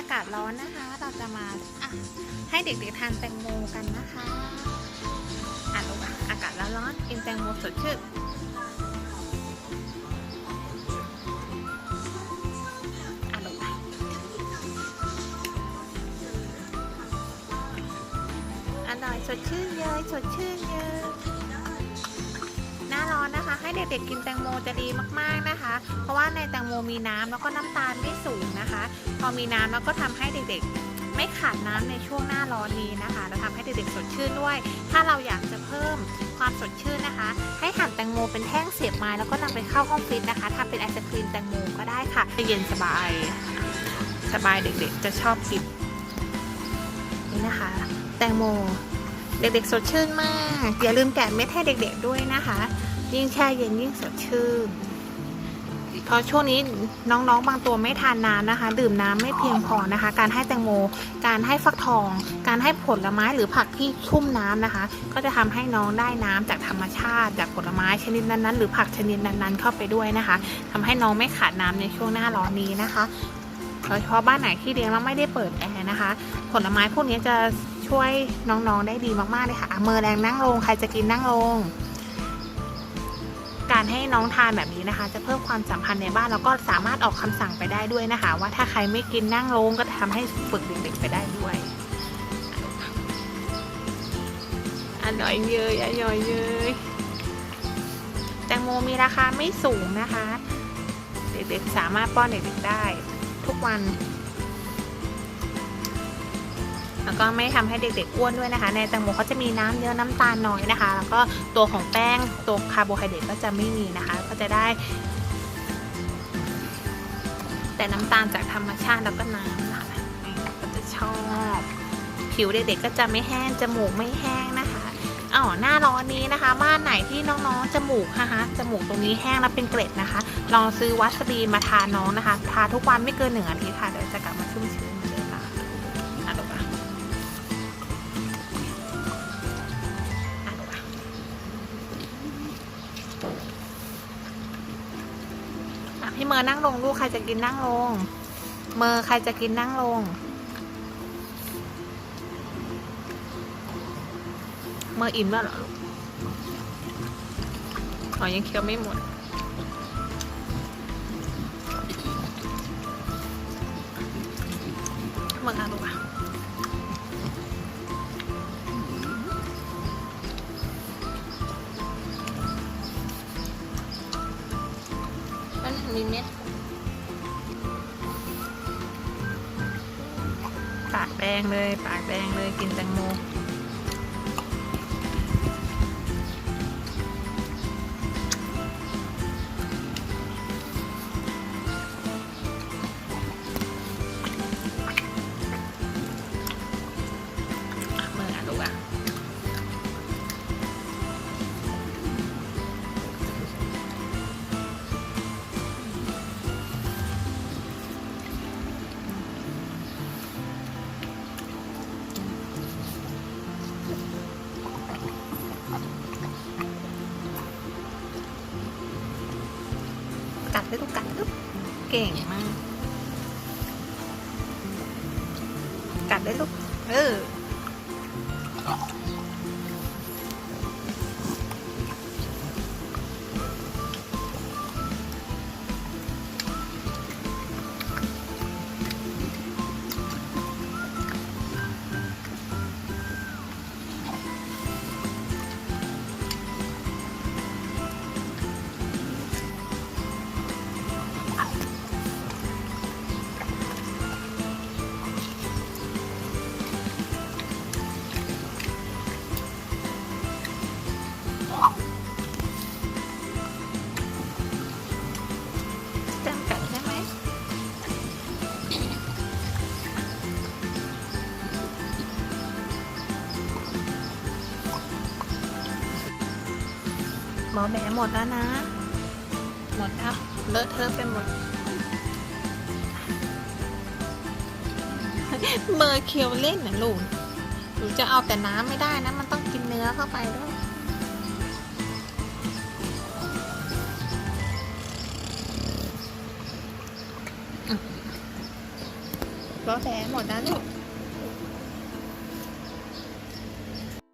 อากาศร้อนนะคะ เราจะมาะให้เด็กๆทานแตงโมกันนะคะอะลูกอากาศร้อนๆกินแตงโมสดชื่นอร่อยสดชื่นเยยสดชื่นเย้ อนนะคะ ให้เด็กๆกินแตงโมจะดีมากๆนะคะ เพราะว่าในแตงโมมีน้ำแล้วก็น้ำตาลไม่สูงนะคะ พอมีน้ำแล้วก็ทำให้เด็กๆ ไม่ขาดน้ำในช่วงหน้าร้อนนี้นะคะแล้วทำให้เด็กๆสดชื่นด้วย ถ้าเราอยากจะเพิ่มความสดชื่นนะคะ ให้หั่นแตงโมเป็นแท่งเสียบไม้แล้วก็นำไปเข้าห้องฟิตนะคะทำเป็นไอศครีมแตงโมก็ได้ค่ะเย็นสบายสบายเด็กๆ จะชอบกินนี่นะคะ แตงโมเด็กๆ สดชื่นมาก อย่าลืมแกะเม็ดให้เด็กๆด้วยนะคะ ยิ่งแช่เย็นยิ่งสดชื่นเพราะช่วงนี้น้องๆ บางตัวไม่ทานน้ำนะคะ ดื่มน้ำไม่เพียงพอนะคะ การให้แตงโม การให้ฟักทอง การให้ผลไม้หรือผักที่ชุ่มน้ำนะคะ ก็จะทำให้น้องได้น้ำจากธรรมชาติ จากผลไม้ชนิดนั้นๆ หรือผักชนิดนั้นๆ เข้าไปด้วยนะคะทำให้น้องไม่ขาดน้ำในช่วงหน้าร้อนนี้นะคะโดยเฉพาะบ้านไหนที่เลี้ยงแล้วไม่ได้เปิดแอร์นะคะ ผลไม้พวกนี้จะช่วยน้องๆได้ดีมากๆเลยค่ะอะมือแรงนั่งลงใครจะกินนั่งลง การให้น้องทานแบบนี้นะคะ จะเพิ่มความสัมพันธ์ในบ้านแล้วก็สามารถออกคำสั่งไปได้ด้วยนะคะ ว่าถ้าใครไม่กินนั่งลงก็ทำให้ฝึกเด็กๆไปได้ด้วยอร่อยเยยอร่อยเยยแตงโมมีราคาไม่สูงนะคะ เด็กๆสามารถป้อนเด็กๆได้ ทุกวัน แล้วก็ไม่ทำให้เด็กๆอ้วนด้วยนะคะ ในแตงโมเขาจะมีน้ำเยอะน้ำตาลน้อยนะคะ แล้วก็ตัวของแป้งตัวคาร์โบไฮเดรตก็จะไม่มีนะคะ ก็จะได้ แต่น้ำตาลจากธรรมชาติแล้วก็น้ำนะคะก็จะชอบ ผิวเด็กๆก็จะไม่แห้งจมูกไม่แห้งนะคะอ๋อหน้าร้อนนี้นะคะ บ้านไหนที่น้องๆจมูกนะคะจมูกตรงนี้แห้งแล้วเป็นเกล็ดนะคะ ลองซื้อวัสลีนมาทาน้องนะคะ ทาทุกวันไม่เกินหนึ่งอาทิตย์ค่ะเดี๋ยวจะกลับมาชุ่มชื้น พี่เมอร์นั่งลงลูกใครจะกินนั่งลง เมอร์ใครจะกินนั่งลง เมอร์อิ่มแล้วเหรอลูกอ๋อยังเคี้ยวไม่หมดเมื่อกี้ลูกอะ ปากแดงเลย ปากแดงเลยกินแตงโม กัดได้ทุกกัดลูกเก่งมาก กัดได้ทุกเออ หมอแบหมดแล้วนะ หมดแล้วเลอะเทอะไปหมด เมอร์เคียวเล่นนะลูกหนูจะเอาแต่น้ำไม่ได้นะ มันต้องกินเนื้อเข้าไปด้วยก็แท้หมดนะลูก